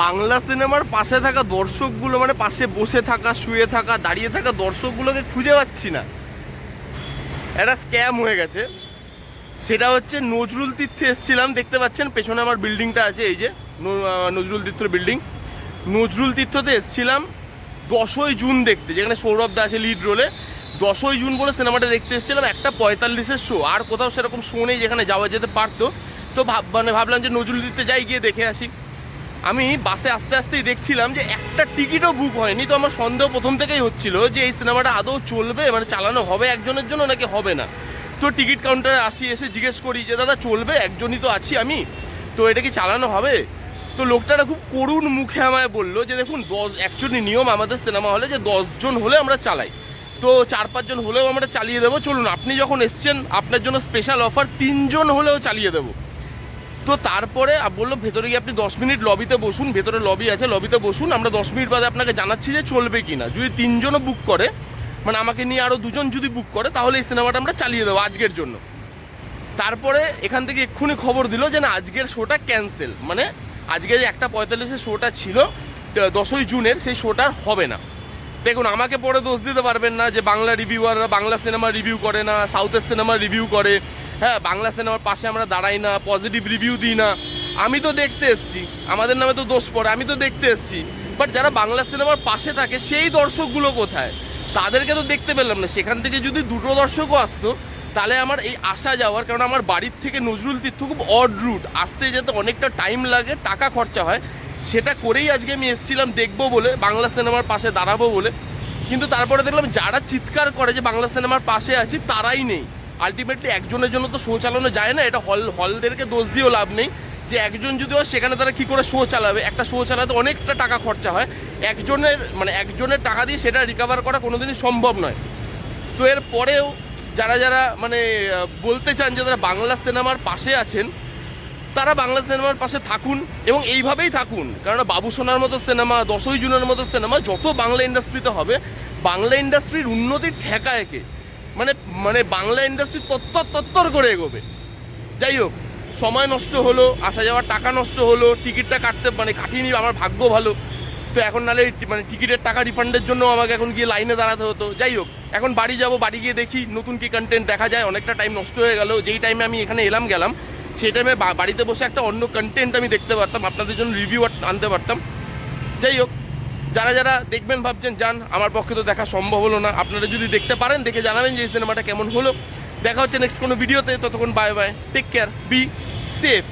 বাংলা সিনেমার পাশে থাকা দর্শকগুলো মানে পাশে বসে থাকা, শুয়ে থাকা, দাঁড়িয়ে থাকা দর্শকগুলোকে খুঁজে পাচ্ছি না। একটা স্ক্যাম হয়ে গেছে। সেটা হচ্ছে নজরুল তীর্থে এসেছিলাম, দেখতে পাচ্ছেন? পেছনে আমার বিল্ডিংটা আছে, এই যে নজরুল তীর্থ বিল্ডিং নজরুল তীর্থতে এসেছিলাম দশই জুন দেখতে, যেখানে সৌরভ দা আছে লিড রোলে দশই জুন বলে সিনেমাটা দেখতে এসেছিলাম, একটা পঁয়তাল্লিশের শো আর কোথাও সেরকম শো নেই যেখানে যাওয়া যেতে পারতো। তো ভাব মানে ভাবলাম যে নজরুল তীর্থে যাই, গিয়ে দেখে আসি। আমি বাসে আস্তে আস্তেই দেখছিলাম যে একটা টিকিটও বুক হয়নি। তো আমার সন্দেহ প্রথম থেকেই হচ্ছিল যে এই সিনেমাটা আদৌ চলবে মানে চালানো হবে একজনের জন্য নাকি হবে না? তো টিকিট কাউন্টারে আসি, এসে জিজ্ঞেস করি যে, দাদা, চলবে? একজনই তো আছি আমি। তো এটা কি চালানো হবে? তো লোকটারা খুব করুণ মুখে আমায় বলল যে, দেখুন, দশ অ্যাকচুয়ালি নিয়ম আমাদের সিনেমা হলে যে দশজন হলে আমরা চালাই। তো চার, পাঁচজন হলেও আমরা চালিয়ে দেবো। চলুন, আপনি যখন এসছেন, আপনার জন্য স্পেশাল অফার তিনজন হলেও চালিয়ে দেবো। তো তারপরে বলল, ভেতরে গিয়ে আপনি দশ মিনিট লবিতে বসুন, ভেতরে লবি আছে, লবিতে বসুন, আমরা দশ মিনিট বাদে আপনাকে জানাচ্ছি যে চলবে কি না যদি তিনজনও বুক করে মানে আমাকে নিয়ে আরও দুজন যদি বুক করে, তাহলে এই সিনেমাটা আমরা চালিয়ে দেবো আজকের জন্য। তারপরে এখান থেকে এক্ষুনি খবর দিল যে, না, আজকের শোটা ক্যান্সেল মানে আজকে যে একটা পঁয়তাল্লিশের শোটা ছিল দশই জুনের, সেই শোটা আর হবে না। দেখুন, আমাকে পরে দোষ দিতে পারবেন না যে, বাংলা রিভিউ রিভিউয়াররা বাংলা সিনেমা রিভিউ করে না সাউথের সিনেমা রিভিউ করে। হ্যাঁ বাংলা সিনেমার পাশে আমরা দাঁড়াই না পজিটিভ রিভিউ দিই না। আমি তো দেখতে এসছি। আমাদের নামে তো দোষ পড়ে, আমি তো দেখতে এসছি। বাট যারা বাংলা সিনেমার পাশে থাকে, সেই দর্শকগুলো কোথায়? তাদেরকে তো দেখতে পেলাম না। সেখান থেকে যদি দুটো দর্শকও আসতো, তাহলে আমার এই আসা যাওয়ার, কারণ আমার বাড়ির থেকে নজরুল তীর্থ খুব অড রুট আসতে যেতে অনেকটা টাইম লাগে, টাকা খরচা হয়। সেটা করেই আজকে আমি এসেছিলাম দেখব বলে, বাংলা সিনেমার পাশে দাঁড়াবো বলে। কিন্তু তারপরে দেখলাম যারা চিৎকার করে যে বাংলা সিনেমার পাশে আছি, তারাই নেই। আলটিমেটলি একজনের জন্য তো শো চালানো যায় না, এটা হল হলদেরকে দোষ দিয়েও লাভ নেই। যে একজন যদি হয়, সেখানে তারা কি করে শো চালাবে? একটা শো চালাতে অনেকটা টাকা খরচা হয়। একজনের মানে একজনের টাকা দিয়ে সেটা রিকভার করা কোনোদিনই সম্ভব নয়। তো এর পরেও যারা যারা মানে বলতে চান যে তারা বাংলা সিনেমার পাশে আছেন, তারা বাংলা সিনেমার পাশে থাকুন এবং এইভাবেই থাকুন। কারণ বাবু সোনার মতো সিনেমা, দশই জুনের মতো সিনেমা যত বাংলা ইন্ডাস্ট্রিতে হবে, বাংলা ইন্ডাস্ট্রির উন্নতি ঠেকা একে। মানে মানে বাংলা ইন্ডাস্ট্রি তত্তর তত্তর করে এগোবে। যাই হোক, সময় নষ্ট হলো, আসা যাওয়ার টাকা নষ্ট হলো, টিকিটটা কাটতে মানে কাটিনি আমার ভাগ্য ভালো। তো এখন নাহলে মানে টিকিটের টাকা রিফান্ডের জন্য আমাকে এখন গিয়ে লাইনে দাঁড়াতে হতো। যাই হোক, এখন বাড়ি যাব, বাড়ি গিয়ে দেখি নতুন কি কন্টেন্ট দেখা যায়। অনেকটা টাইম নষ্ট হয়ে গেল। যেই টাইমে আমি এখানে এলাম, গেলাম সেই টাইমে বাড়িতে বসে একটা অন্য কন্টেন্ট আমি দেখতে পারতাম, আপনাদের জন্য রিভিউ আনতে পারতাম। যাই হোক যারা যারা দেখবেন, ভাবছেন, যান, আমার পক্ষে তো দেখা সম্ভব হলো না। আপনারা যদি দেখতে পারেন, দেখে জানাবেন যে সিনেমাটা কেমন হলো। দেখা হচ্ছে নেক্সট কোনো ভিডিওতে। ততক্ষণ bye bye take care be safe